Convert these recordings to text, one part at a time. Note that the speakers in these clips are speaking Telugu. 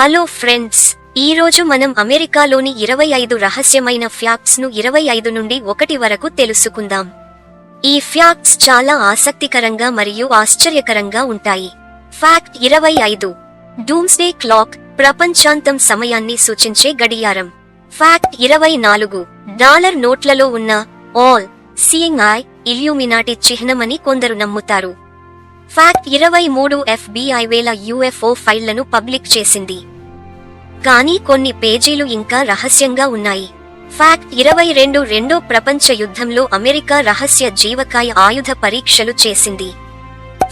హలో ఫ్రెండ్స్ ఈ రోజు మనం అమెరికాలోని ఇరవై ఐదు రహస్యమైన ఫ్యాక్ట్స్ను ఇరవై ఐదు నుండి ఒకటి వరకు తెలుసుకుందాం. ఈ ఫ్యాక్ట్స్ చాలా ఆసక్తికరంగా మరియు ఆశ్చర్యకరంగా ఉంటాయి. ఫ్యాక్ట్ ఇరవై ఐదు. డూమ్స్డే క్లాక్ ప్రపంచాంతం సమయాన్ని సూచించే గడియారం. ఫ్యాక్ట్ ఇరవై నాలుగు. డాలర్ నోట్లలో ఉన్న ఆల్ సీయింగ్ ఐ ఇల్యూమినాటి చిహ్నమని కొందరు నమ్ముతారు. ఫ్యాక్ట్ ఇరవై మూడు ఎఫ్బిఐ వేల యుఎఫ్ఓ ఫైళ్ళను పబ్లిక్ చేసింది. కానీ కొన్ని పేజీలు ఇంకా రహస్యంగా ఉన్నాయి. ఫ్యాక్ట్ ఇరవై రెండు రెండో ప్రపంచ యుద్ధంలో అమెరికా రహస్య జీవకాయ ఆయుధ పరీక్షలు చేసింది.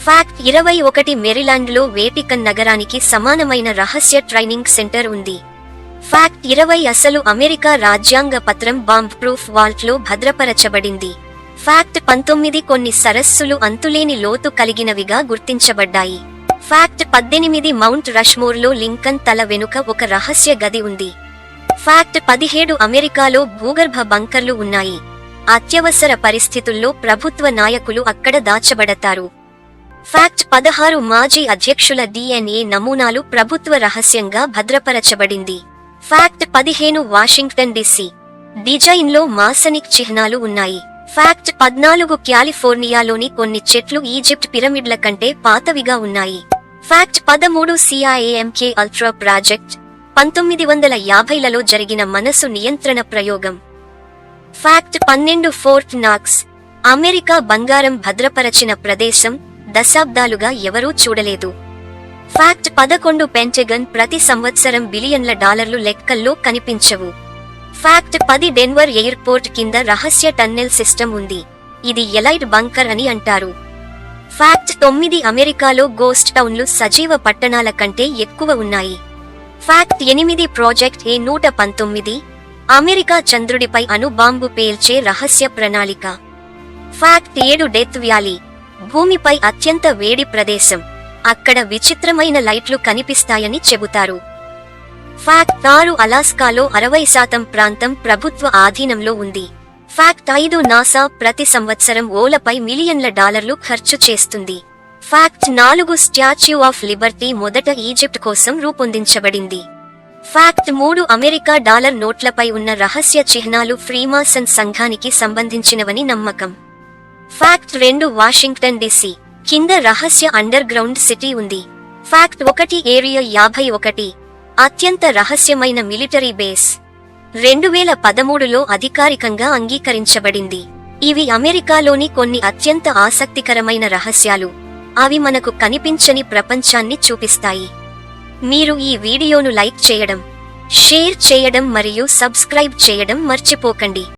ఫ్యాక్ట్ ఇరవై ఒకటి మెరిలాండ్లో వేటికన్ నగరానికి సమానమైన రహస్య ట్రైనింగ్ సెంటర్ ఉంది. ఫ్యాక్ట్ ఇరవై అసలు అమెరికా రాజ్యాంగ పత్రం బాంబ్ ప్రూఫ్ వాల్ట్లో భద్రపరచబడింది. ఫ్యాక్ట్ పంతొమ్మిది కొన్ని సరస్సులు అంతులేని లోతు కలిగినవిగా గుర్తించబడ్డాయి. ఫ్యాక్ట్ పద్దెనిమిది మౌంట్ రష్మోర్లో లింకన్ తల వెనుక ఒక రహస్య గది ఉంది. ఫ్యాక్ట్ పదిహేడు అమెరికాలో భూగర్భ బంకర్లు ఉన్నాయి. అత్యవసర పరిస్థితుల్లో ప్రభుత్వ నాయకులు అక్కడ దాచబడతారు. ఫ్యాక్ట్ పదహారు మాజీ అధ్యక్షుల డిఎన్ఏ నమూనాలు ప్రభుత్వ రహస్యంగా భద్రపరచబడింది. ఫ్యాక్ట్ పదిహేను వాషింగ్టన్ డిసి డిజైన్లో మాసనిక్ చిహ్నాలు ఉన్నాయి. ఫ్యాక్ట్ పద్నాలుగు క్యాలిఫోర్నియాలోని కొన్ని చెట్లు ఈజిప్ట్ పిరమిడ్ల కంటే పాతవిగా ఉన్నాయి. ఫ్యాక్ట్ పదమూడు సిఐఏఎంకే అల్ట్రా ప్రాజెక్ట్ పంతొమ్మిది వందల యాభైలలో జరిగిన మనసు నియంత్రణ ప్రయోగం. ఫ్యాక్ట్ పన్నెండు ఫోర్ట్ నాక్స్ అమెరికా బంగారం భద్రపరచిన ప్రదేశం దశాబ్దాలుగా ఎవరూ చూడలేదు. ఫ్యాక్ట్ పదకొండు పెంటగన్ ప్రతి సంవత్సరం బిలియన్ల డాలర్లు లెక్కల్లో కనిపించవు. ఫ్యాక్ట్ పది డెన్వర్ ఎయిర్పోర్ట్ కింద రహస్య టన్నెల్ సిస్టమ్ ఉంది. ఇది ఎలైట్ బంకర్ అని అంటారు. ఫ్యాక్ట్ తొమ్మిది అమెరికాలో గోస్ట్ టౌన్లు సజీవ పట్టణాల కంటే ఎక్కువ ఉన్నాయి. ఫ్యాక్ట్ ఎనిమిది ప్రాజెక్ట్ ఏ నూట పంతొమ్మిది అమెరికా చంద్రుడిపై అణు బాంబు పేల్చే రహస్య ప్రణాళిక. ఫ్యాక్ట్ ఏడు డెత్ వ్యాలీ భూమిపై అత్యంత వేడి ప్రదేశం. అక్కడ విచిత్రమైన లైట్లు కనిపిస్తాయని చెబుతారు. ఫ్యాక్ట్ ఆరు అలాస్కాలో అరవై శాతం ప్రాంతం ప్రభుత్వ ఆధీనంలో ఉంది. ఫ్యాక్ట్ ఐదు నాసా ప్రతి సంవత్సరం ఓలపై మిలియన్ల డాలర్లు ఖర్చు చేస్తుంది. ఫ్యాక్ట్ నాలుగు స్టాచ్యూ ఆఫ్ లిబర్టీ మొదట ఈజిప్ట్ కోసం రూపొందించబడింది. ఫ్యాక్ట్ మూడు అమెరికా డాలర్ నోట్లపై ఉన్న రహస్య చిహ్నాలు ఫ్రీమాసన్ సంఘానికి సంబంధించినవని నమ్మకం. ఫ్యాక్ట్ రెండు వాషింగ్టన్ డిసి కింద రహస్య అండర్ గ్రౌండ్ సిటీ ఉంది. ఫ్యాక్ట్ ఒకటి ఏరియా యాభై ఒకటి. అత్యంత రహస్యమైన మిలిటరీ బేస్. రెండు వేల పదమూడులో అధికారికంగా అంగీకరించబడింది. ఇవి అమెరికాలోని కొన్ని అత్యంత ఆసక్తికరమైన రహస్యాలు. అవి మనకు కనిపించని ప్రపంచాన్ని చూపిస్తాయి. మీరు ఈ వీడియోను లైక్ చేయడం షేర్ చేయడం మరియు సబ్స్క్రైబ్ చేయడం మర్చిపోకండి.